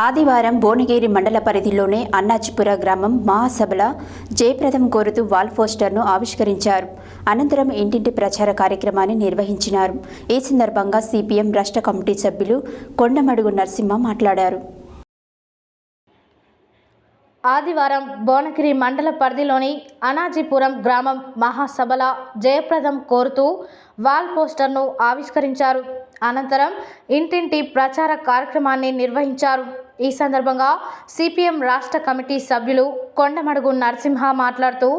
ఆదివారం భువనగిరి మండల పరిధిలోని అన్నాచిపుర గ్రామం మహాసభల జయప్రదం కోరుతూ వాల్ పోస్టర్ను ఆవిష్కరించారు. అనంతరం ఇంటింటి ప్రచార కార్యక్రమాన్ని నిర్వహించినారు. ఈ సందర్భంగా సిపిఎం రాష్ట్ర కమిటీ సభ్యులు కొండమడుగు నరసింహ మాట్లాడారు. ఆదివారం భువనగిరి మండల పరిధిలోని అనాజీపురం గ్రామం మహాసభల జయప్రదం కోరుతూ వాల్ పోస్టర్ను ఆవిష్కరించారు. అనంతరం ఇంటింటి ప్రచార కార్యక్రమాన్ని నిర్వహించారు. ఈ సందర్భంగా సిపిఎం రాష్ట్ర కమిటీ సభ్యులు కొండమడుగు నరసింహ మాట్లాడుతూ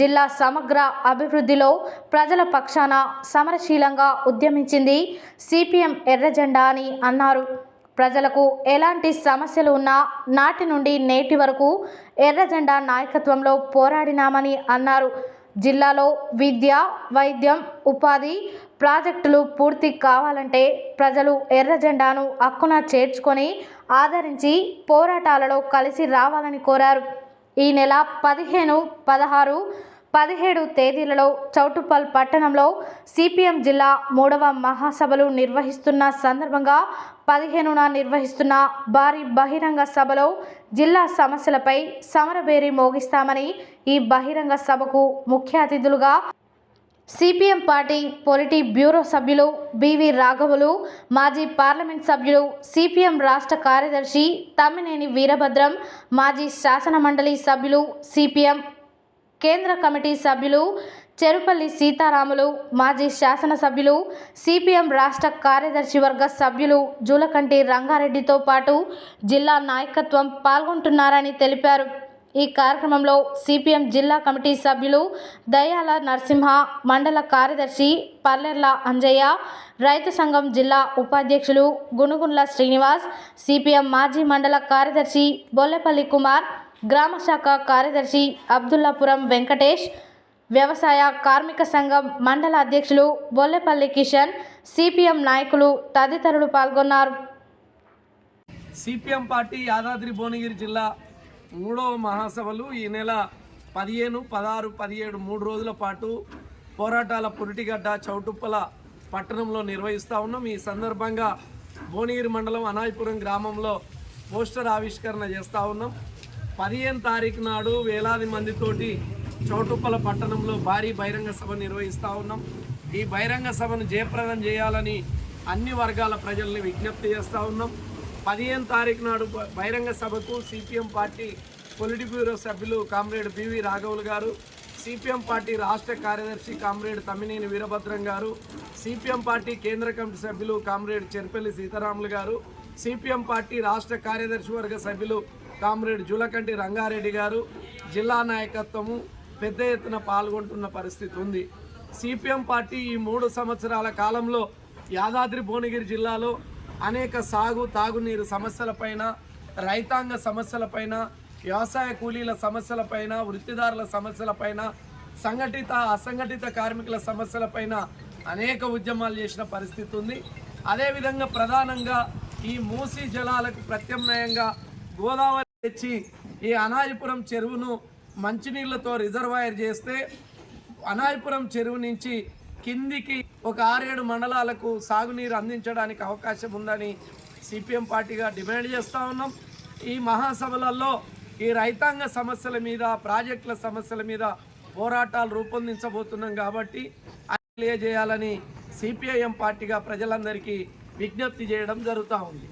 జిల్లా సమగ్ర అభివృద్ధిలో ప్రజల పక్షాన సమరశీలంగా ఉద్యమించింది సిపిఎం ఎర్రజెండా అని అన్నారు. ప్రజలకు ఎలాంటి సమస్యలు ఉన్నా నాటి నుండి నేటి వరకు ఎర్రజెండా నాయకత్వంలో పోరాడినామని అన్నారు. జిల్లాలో విద్య వైద్యం ఉపాధి ప్రాజెక్టులు పూర్తి కావాలంటే ప్రజలు ఎర్ర జెండాను హక్కున చేర్చుకొని ఆదరించి పోరాటాలలో కలిసి రావాలని కోరారు. ఈ నెల పదిహేను పదహారు పదిహేడు తేదీలలో చౌటుప్పల్ పట్టణంలో సిపిఎం జిల్లా మూడవ మహాసభలు నిర్వహిస్తున్న సందర్భంగా పదిహేనున నిర్వహిస్తున్న భారీ బహిరంగ సభలో జిల్లా సమస్యలపై సమరబేరి మోగిస్తామని ఈ బహిరంగ సభకు ముఖ్య అతిథులుగా సిపిఎం పార్టీ పొలిటీ బ్యూరో సభ్యులు బివి రాఘవులు మాజీ పార్లమెంట్ సభ్యులు సిపిఎం రాష్ట్ర కార్యదర్శి తమ్మినేని వీరభద్రం మాజీ శాసన మండలి సభ్యులు సిపిఎం కేంద్ర కమిటీ సభ్యులు చెరుపల్లి సీతారాములు మాజీ శాసనసభ్యులు సిపిఎం రాష్ట్ర కార్యదర్శి వర్గ సభ్యులు జూలకంటి రంగారెడ్డితో పాటు జిల్లా నాయకత్వం పాల్గొంటున్నారని తెలిపారు. ఈ కార్యక్రమంలో సిపిఎం జిల్లా కమిటీ సభ్యులు దయాల నరసింహ మండల కార్యదర్శి పల్లెర్ల అంజయ్య రైతు సంఘం జిల్లా ఉపాధ్యక్షులు గునుగుండ్ల శ్రీనివాస్ సిపిఎం మాజీ మండల కార్యదర్శి బొల్లెపల్లి కుమార్ గ్రామ శాఖ కార్యదర్శి అబ్దుల్లాపురం వెంకటేష్ వ్యవసాయ కార్మిక సంఘం మండల అధ్యక్షులు బొల్లెపల్లి కిషన్ సిపిఎం నాయకులు తదితరులు పాల్గొన్నారు. సిపిఎం పార్టీ యాదాద్రి భువనగిరి జిల్లా మూడవ మహాసభలు ఈ నెల పదిహేను పదహారు పదిహేడు మూడు రోజుల పాటు పోరాటాల పురిటిగడ్డ చౌటుప్పల పట్టణంలో నిర్వహిస్తూ ఉన్నాం. ఈ సందర్భంగా భువనగిరి మండలం అనాయపురం గ్రామంలో పోస్టర్ ఆవిష్కరణ చేస్తూ ఉన్నాం. పదిహేను తారీఖు నాడు వేలాది మందితోటి చౌటుప్పల పట్టణంలో భారీ బహిరంగ సభ నిర్వహిస్తూ ఉన్నాం. ఈ బహిరంగ సభను జయప్రదం చేయాలని అన్ని వర్గాల ప్రజల్ని విజ్ఞప్తి చేస్తూ ఉన్నాం. పదిహేను తారీఖు నాడు బహిరంగ సభకు సిపిఎం పార్టీ పొలిటి బ్యూరో సభ్యులు కామ్రేడ్ పివి రాఘవులు గారు సిపిఎం పార్టీ రాష్ట్ర కార్యదర్శి కామ్రేడ్ తమ్మినేని వీరభద్రం గారు సిపిఎం పార్టీ కేంద్ర కమిటీ సభ్యులు కామ్రేడ్ చెర్పల్లి సీతారాములు గారు సిపిఎం పార్టీ రాష్ట్ర కార్యదర్శి వర్గ సభ్యులు కామ్రేడ్ జులకంటి రంగారెడ్డి గారు జిల్లా నాయకత్వము పెద్ద ఎత్తున పాల్గొంటున్న పరిస్థితి ఉంది. సిపిఎం పార్టీ ఈ మూడు సంవత్సరాల కాలంలో యాదాద్రి భువనగిరి జిల్లాలో అనేక సాగు తాగునీరు సమస్యలపైన రైతాంగ సమస్యలపైన వ్యవసాయ కూలీల సమస్యలపైన వృత్తిదారుల సమస్యలపైన సంఘటిత అసంఘటిత కార్మికుల సమస్యలపైన అనేక ఉద్యమాలు చేసిన పరిస్థితి ఉంది. అదేవిధంగా ప్రధానంగా ఈ మూసీ జలాలకు ప్రత్యామ్నాయంగా గోదావరి తెచ్చి ఈ అనాయపురం చెరువును మంచినీళ్ళతో రిజర్వాయర్ చేస్తే అనాయపురం చెరువు నుంచి కిందికి ఒక ఆరేడు మండలాలకు సాగునీరు అందించడానికి అవకాశం ఉందని సిపిఎం పార్టీగా డిమాండ్ చేస్తూ ఉన్నాం. ఈ మహాసభలలో ఈ రైతాంగ సమస్యల మీద ప్రాజెక్టుల సమస్యల మీద పోరాటాలు రూపొందించబోతున్నాం కాబట్టి అది తెలియజేయాలని సిపిఐఎం పార్టీగా ప్రజలందరికీ విజ్ఞప్తి చేయడం జరుగుతూ ఉంది.